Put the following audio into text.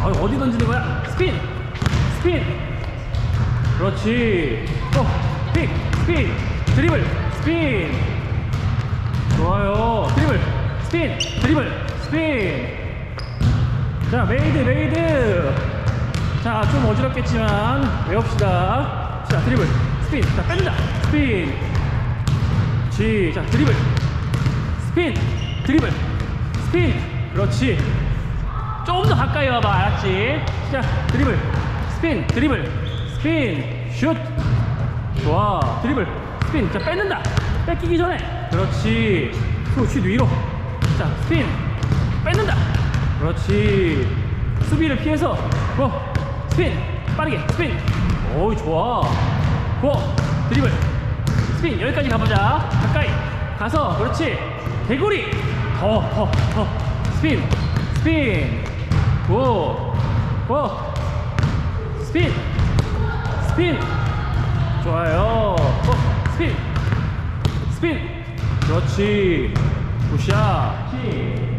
어, 어디 던지는 거야? 스핀! 스핀! 그렇지. 어, 픽! 스핀! 드리블! 스핀! 좋아요. 드리블! 스핀! 드리블! 스핀! 자, 메이드, 메이드! 자, 좀 어지럽겠지만, 외웁시다. 자, 드리블! 스핀! 자, 뺀다! 스핀! 지, 자, 드리블! 스핀! 드리블! 스핀! 그렇지. 좀더 가까이 와봐. 알았지? 자, 드리블. 스핀. 드리블. 스핀. 슛. 좋아. 드리블. 스핀. 자, 뺏는다. 뺏기기 전에. 그렇지. 슛 위로. 자, 스핀. 뺏는다. 그렇지. 수비를 피해서. 고. 스핀. 빠르게. 스핀. 오, 좋아. 고. 드리블. 스핀. 여기까지 가보자. 가까이. 가서. 그렇지. 개구리. 더, 더, 더. 스핀. 스핀. 고. 고. 스핀. 스핀. 좋아요. 고. 스핀. 스핀. 그렇지. 굿샷. 시.